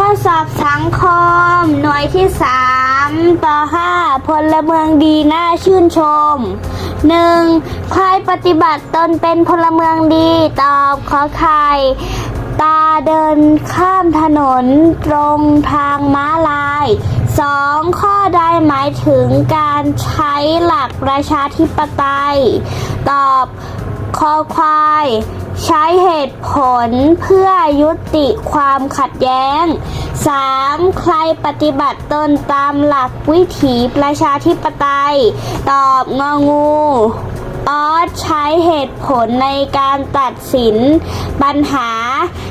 ข้อสอบสังคม หน่วยที่3ป .5 พลเมืองดีน่าชื่นชม 1. ใครปฏิบัติตนเป็นพลเมืองดีตอบขอไข่ตาเดินข้ามถนนตรงทางม้าลาย 2. ข้อใดหมายถึงการใช้หลักประชาธิปไตย ตอบ คอควาย ใช้เหตุผลเพื่อยุติความขัดแย้ง 3. ใครปฏิบัติตนตามหลักวิถีประชาธิปไตย ตอบงองูออสใช้เหตุผลในการตัดสินปัญหา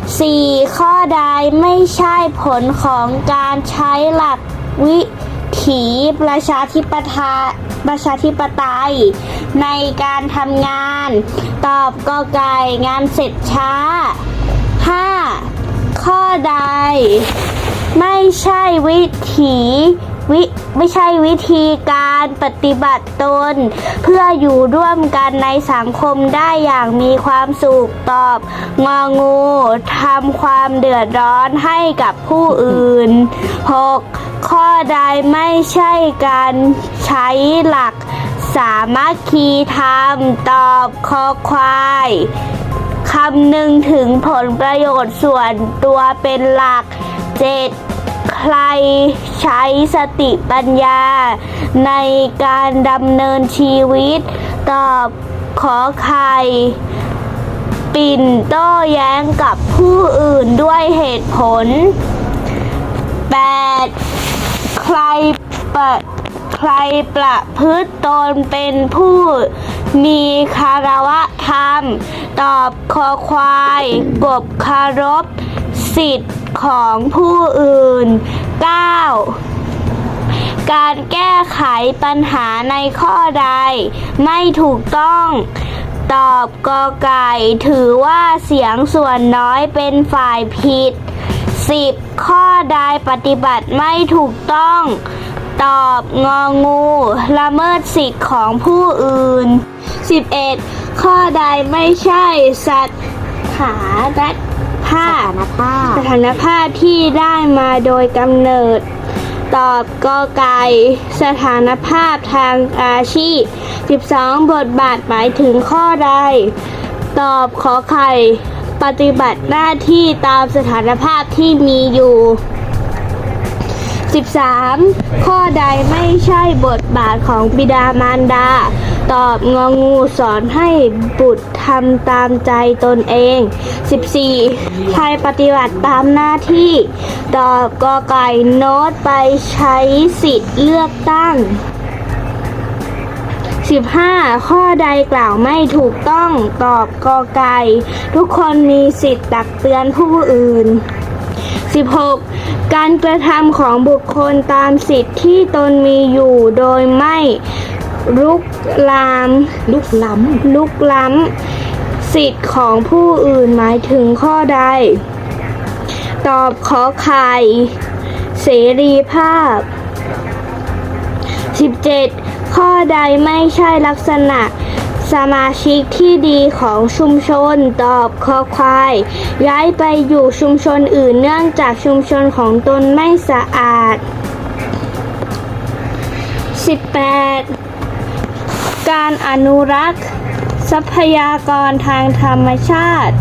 4. ข้อใดไม่ใช่ผลของการใช้หลักวิถีประชาธิปไตยประชาธิปไตย ในการทำงาน ตอบกอไก่งานเสร็จช้า 5. ข้อใด ไม่ใช่วิถีวิไม่ใช่วิธีการปฏิบัติตน เพื่ออยู่ร่วมกันในสังคมได้อย่างมีความสุขตอบ งองูทำความเดือดร้อนให้กับผู้อื่น 6. ข้อใดไม่ใช่การใช้หลัก สามัคคีธรรม ตอบคอควายคำหนึ่งถึงผลประโยชน์ส่วนตัวเป็นหลัก 7. ใครใช้สติปัญญา ในการดำเนินชีวิต ตอบขอไข่ปิ่นโต้แย้งกับผู้อื่นด้วยเหตุผล 8. ใครเปะ ใครประพฤติตนเป็นผู้มีคารวะธรรม ตอบคอควายกบคารพสิทธิ์ของผู้อื่น 9. การแก้ไขปัญหาในข้อใด ไม่ถูกต้อง ตอบกอไก่ถือว่าเสียงส่วนน้อยเป็นฝ่ายผิด 10. ข้อใดปฏิบัติไม่ถูกต้อง ตอบงองูละเมิดสิทธิ์ของผู้อื่น 11. ข้อใดไม่ใช่สัตถานภาพสถานภาพสถานภาพที่ได้มาโดยกำเนิด ตอบกอไก่สถานภาพทางอาชีพ 12 บทบาทหมายถึงข้อใด ตอบขอไข่ ปฏิบัติหน้าที่ตามสถานภาพที่มีอยู่ 13. ข้อใดไม่ใช่บทบาทของบิดามารดา ตอบงองูสอนให้บุตรทำตามใจตนเอง 14. ใครปฏิบัติตามหน้าที่ ตอบกอไก่โน้ตไปใช้สิทธิ์เลือกตั้ง 15. ข้อใดกล่าวไม่ถูกต้อง ตอบกอไก่ ทุกคนมีสิทธิ์ตักเตือนผู้อื่น 16. การกระทำของบุคคลตามสิทธิ์ที่ตนมีอยู่โดยไม่ลุกลาม ลุกล้ลุกล้ำสิทธิ์ของผู้อื่นหมายถึงข้อใด ตอบขอไข่เสรีภาพ 17. ข้อใดไม่ใช่ลักษณะ สมาชิกที่ดีของชุมชนตอบคอควาย ย้ายไปอยู่ชุมชนอื่นเนื่องจากชุมชนของตนไม่สะอาด 18. การอนุรักษ์ ทรัพยากรทางธรรมชาติ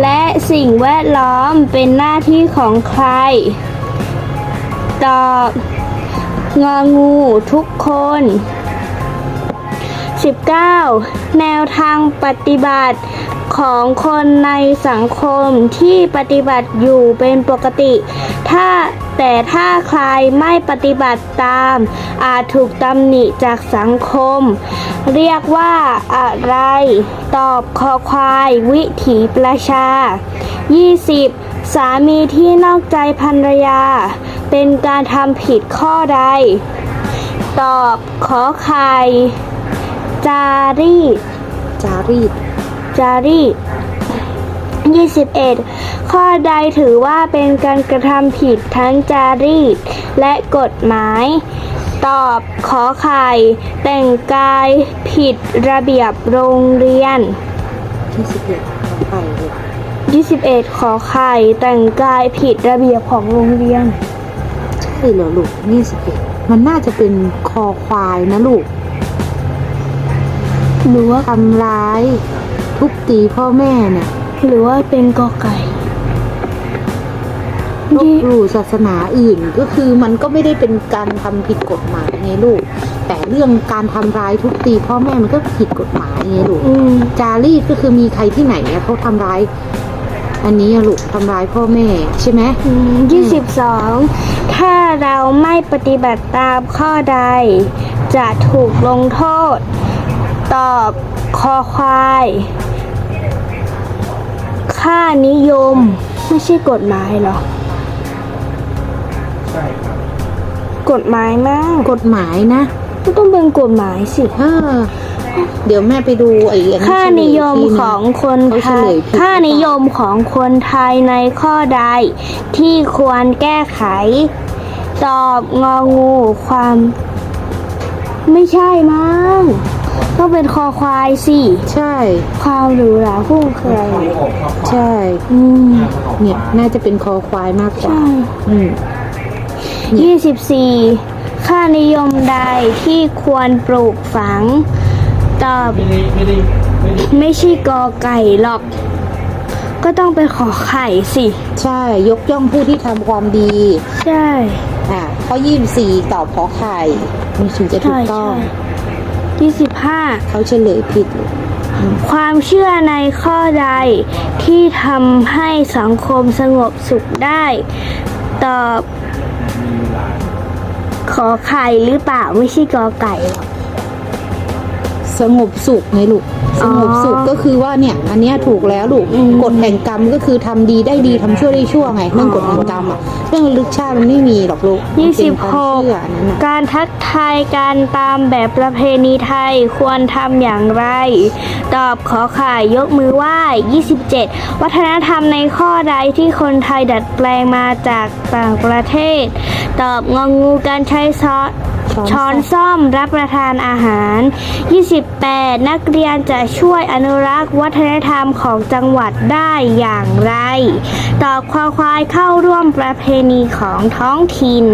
และสิ่งแวดล้อมเป็นหน้าที่ของใคร ตอบ งองูทุกคน 19. แนวทางปฏิบัติของคนในสังคมที่ปฏิบัติอยู่เป็นปกติ ถ้าแต่ถ้าใครไม่ปฏิบัติตาม อาจถูกตำหนิจากสังคม เรียกว่าอะไร ตอบคอควายวิถีประชา 20. สามีที่นอกใจภรรยา เป็นการทำผิดข้อใด ตอบขอไข่ จารีตำจารีตจารีต21 ข้อใดถือว่าเป็นการกระทำผิดทั้งจารีตและกฎหมาย ตอบขอไข่แต่งกายผิดระเบียบโรงเรียนที่สิบเอ็ดไปเลย21 ขอไข่แต่งกายผิดระเบียบของโรงเรียน ใช่เหรอลูกยี่สิบเอ็ดมันน่าจะเป็นคอควายนะลูก หรือว่าทำร้ายทุบตีพ่อแม่เนี่ย หรือว่าเป็นกอไก่ลบหลู่ศาสนาอื่นก็คือมันก็ไม่ได้เป็นการทำผิดกฎหมายไงลูก แต่เรื่องการทำร้ายทุบตีพ่อแม่มันก็ผิดกฎหมายไงลูกอืมจารีตก็คือมีใครที่ไหนเนี่ยเขาทำร้าย อันนี้อะลูกทำร้ายพ่อแม่ใช่ไหมอืม22ถ้าเราไม่ปฏิบัติตามข้อใด จะถูกลงโทษ ตอบคอควาย ค่านิยม ไม่ใช่กฎหมายเหรอ ใช่ครับกฎหมายมากกฎหมายนะ ก็ต้องเป็นกฎหมายสิ เออเดี๋ยวแม่ไปดูไอ้อันนั้นค่านิยมเฉลทีของคนเขาไทเฉลยยผิดค่านิยมของคนไทยในข้อใด ที่ควรแก้ไข ตอบงองูความ ไม่ใช่มั้ง ต้องเป็นคอควายสิ ใช่ ความหรูหราพุ่งเคยเข้าออกเข้าใช่ อืมเนี่ยน่าจะเป็นคอควายมากกว่า ใช่อืมยี่สิบสี่ค่านิยมใดที่ควรปลูกฝัง ตอบ ไม่ได้ไม่ได้ไม่ได้ไม่ใช่กอไก่หรอก ก็ต้องเป็นขอไข่สิ ใช่ ยกย่องผู้ที่ทำความดี ใช่ อ่าข้อยี่สิบสี่ตอบขอไข่มันถึงจะถูใช่กต้อใช่งยี่สิบ ห้าเขาเฉลยผิดลูกความเชื่อในข้อใดที่ทำให้สังคมสงบสุขได้ ตอบ ขอไข่หรือเปล่าไม่ใช่กอไก่หรอก สงบสุขไงลูกสอ๋องบสุขก็คือว่าเนี่ยอันเนี้ยถูกแล้วลูกอืมกฎแห่งกรรมก็คือทำดีได้ดีทำชั่วได้ชั่วไงเรื่องกฎแห่งกรรมอะเรื่องระลึกชาติมันไม่มีหรอกลูกมันยี่เป็สินบควาหมกเชื่ออันนั้นน่ะ การทักทายการตามแบบประเพณีไทยควรทำอย่างไร ตอบขอไข่ยกมือไหว้27 วัฒนธรรมในข้อใดที่คนไทยดัดแปลงมาจากต่างประเทศ ตอบงองูการใช้ซอส ช้อนซ่อมรับประทานอาหาร 28 นักเรียนจะช่วยอนุรักษ์วัฒนธรรมของจังหวัดได้อย่างไรตอบควาควายเข้าร่วมประเพณีของท้องถิ่น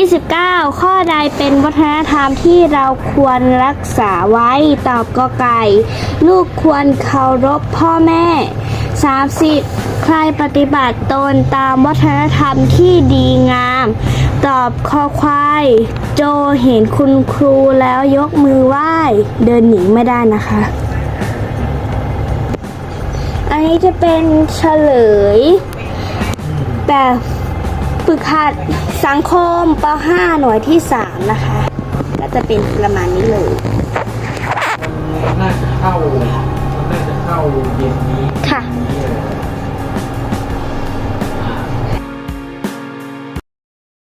29 ข้อใดเป็นวัฒนธรรมที่เราควรรักษาไว้ตอบกอไก่ ลูกควรเคารพพ่อแม่ 30 ใครปฏิบัติตนตามวัฒนธรรมที่ดีงาม ตอบคอควาย โจเห็นคุณครูแล้วยกมือไหว้ เดินหนีไม่ได้นะคะ อันนี้จะเป็นเฉลย แบบฝึกหัดสังคมป .5 หน่วยที่ 3 นะคะ ก็จะเป็นประมาณนี้เลย น่าจะเข้า